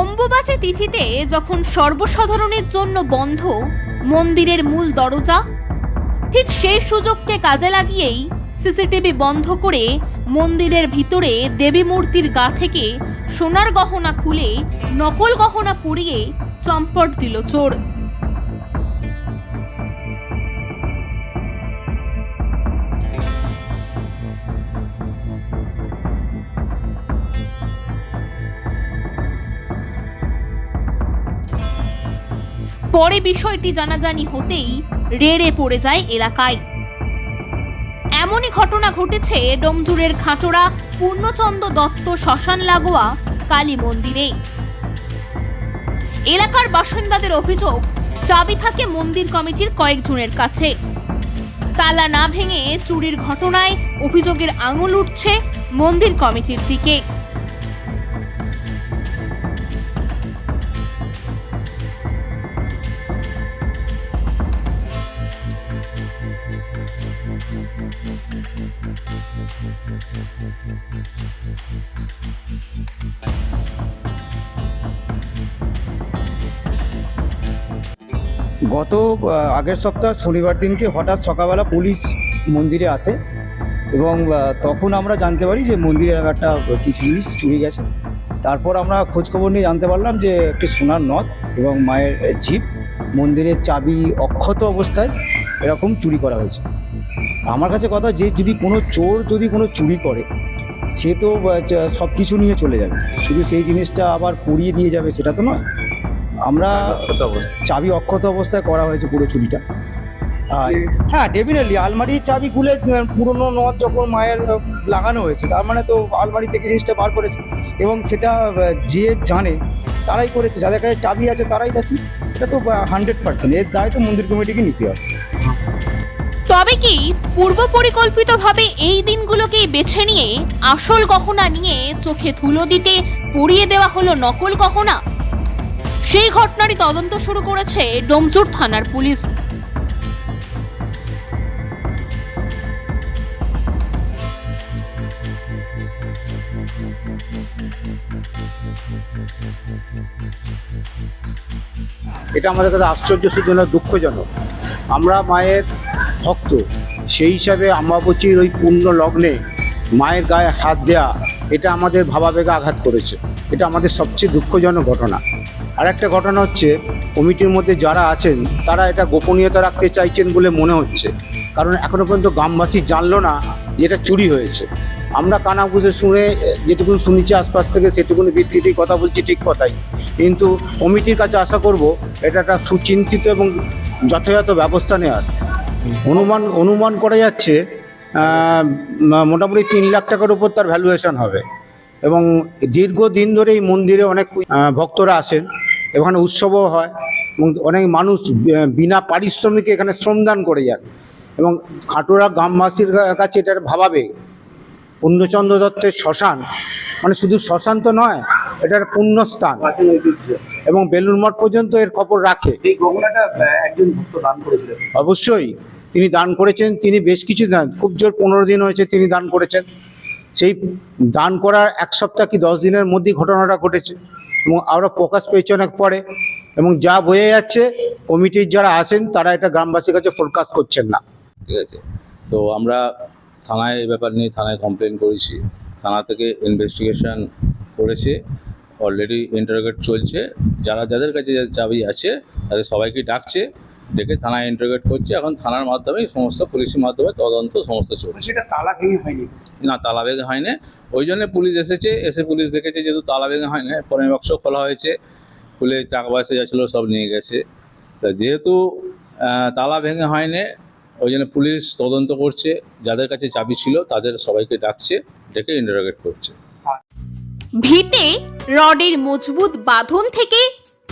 অম্বুবাচী তিথিতে যখন সর্বসাধারণের জন্য বন্ধ মন্দিরের মূল দরজা, ঠিক সেই সুযোগকে কাজে লাগিয়েই সিসিটিভি বন্ধ করে মন্দিরের ভিতরে দেবী মূর্তির গা থেকে সোনার গহনা খুলে নকল গহনা পুড়িয়ে চম্পট দিল চোর। পরে বিষয়টি জানাজানি হতেই রেড়ে পড়ে যায় এলাকায়। এমনই ঘটনা ঘটেছে ডোমজুরের খাটোড়া পূর্ণচন্দ্র দত্ত, শ্মশান লাগোয়া, কালী মন্দিরে। এলাকার বাসিন্দাদের অভিযোগ, চাবি থাকে মন্দির কমিটির কয়েকজনের কাছে। তালা না ভেঙে চুরির ঘটনায় অভিযোগের আঙুল উঠছে মন্দির কমিটির দিকে। গত আগের সপ্তাহ শনিবার দিনকে হঠাৎ সকালবেলা পুলিশ মন্দিরে আসে এবং তখন আমরা জানতে পারি যে মন্দিরের একটা কিছু জিনিস চুরি গেছে। তারপর আমরা খোঁজখবর নিয়ে জানতে পারলাম যে একটি সোনার নথ এবং মায়ের জিপ মন্দিরের চাবি অক্ষত অবস্থায় এরকম চুরি করা হয়েছে। আমার কাছে কথা যে যদি কোনো চোর যদি কোনো চুরি করে, সে তো সব কিছু নিয়ে চলে যাবে। শুধু সেই জিনিসটা আবার পুড়িয়ে দিয়ে যাবে সেটা তো নয়। আমরা চাবি অক্ষত অবস্থায় করা হয়েছে পুরো চুরিটা আর হ্যাঁ ডেফিনেটলি আলমারির চাবি খুলে আহ, পুরনো নথ যখন মায়ের লাগানো হয়েছে তার মানে তো আলমারি থেকে জিনিসটা বার করেছে। এবং সেটা যে জানে তারাই করেছে। যাদের কাছে চাবি আছে তারাই দাসি এটা তো হান্ড্রেড পার্সেন্ট এর দায় তো মন্দির কমিটিকে নিতে হবে। তবে কি পূর্ব পরিকল্পিতভাবে এই দিনগুলোকেই বেছে নিয়ে আসল গহনা নিয়ে চোখে ধুলো দিতে পুড়িয়ে দেওয়া হলো নকল গহনা? সেই ঘটনারই তদন্ত শুরু করেছে ডোমচুর থানার পুলিশ। এটা আমাদের কাছে আশ্চর্য সূচনা দুঃখজনক। আমরা মায়ের ভক্ত, সেই হিসাবে আমাবচির ওই পূর্ণ লগ্নে মায়ের গায়ে হাত দেয়া এটা আমাদের ভাবাবেগে আঘাত করেছে। এটা আমাদের সবচেয়ে দুঃখজনক ঘটনা। আর একটা ঘটনা হচ্ছে, কমিটির মধ্যে যারা আছেন, তারা এটা গোপনীয়তা রাখতে চাইছেন বলে মনে হচ্ছে। কারণ এখনও পর্যন্ত গ্রামবাসী জানলো না যে এটা চুরি হয়েছে। আমরা কানা বুঝে শুনে, যেটুকুন শুনেছি আশপাশ থেকে, সেটুকুনি ভিত্তিতেই কথা বলছি ঠিক কথাই। কিন্তু কমিটির কাছে আশা করব, এটা একটা সুচিন্তিত এবং যথাযথ ব্যবস্থা নেওয়ার। অনুমান অনুমান করা যাচ্ছে মোটামুটি তিন লাখ টাকার উপর তার ভ্যালুয়েশন হবে। এবং দীর্ঘদিন ধরে এই মন্দিরে অনেক ভক্তরা আসেন। এখানে উৎসবও হয় এবং অনেক মানুষ বিনা পারিশ্রমিকে এখানে শ্রমদান করে যান। এবং খাটোরা গ্রামবাসীর কাছে এটার ভাবাবে পূর্ণচন্দ্র দত্তের শ্মশান মানে শুধু শ্মশান তো নয় এটার পুণ্যস্থান। এবং বেলুর মঠ পর্যন্ত এর খবর রাখে। অবশ্যই। তিনি দান করেছেন, তিনি বেশ কিছু দান, খুব জোর পনেরো দিন হয়েছে তিনি দান করেছেন। সেই দান করার এক সপ্তাহ কি দশ দিনের মধ্যেই ঘটনাটা ঘটেছে এবং আমরা প্রকাশ পেয়েছি অনেক পরে এবং যা বোঝা যাচ্ছে, কমিটির যারা আছেন তারা এটা গ্রামবাসীর কাছে ফোরকাস্ট করছেন না। ঠিক আছে। তো আমরা থানায় এই ব্যাপার নিয়ে থানায় কমপ্লেন করেছি। থানা থেকে ইনভেস্টিগেশন করেছে অলরেডি ইন্টারোগেট চলছে। যারা, যাদের কাছে চাবি আছে, তাদের সবাইকে ডাকছে। ডেকে থানায় ইন্টারোগেট করছে এখন থানার মাধ্যমে সমস্ত পুলিশের মাধ্যমে তদন্ত সমস্ত চলছে। সেটা তালা ভেঙে হয়নি? না তালা ভেঙে হয়নি। ওই জন্য পুলিশ এসেছে এসে পুলিশ দেখেছে যেহেতু তালা ভেঙে হয়নি পরে বাক্স খোলা হয়েছে। খুলে টাকা পয়সা যা ছিল সব নিয়ে গেছে। তা যেহেতু তালা ভেঙে হয়নি ওই জন্য পুলিশ তদন্ত করছে। যাদের কাছে চাবি ছিল তাদের সবাইকে ডাকছে ডেকে ইন্টারোগেট করছে। ভিতে রডের মজবুত বাঁধন থেকে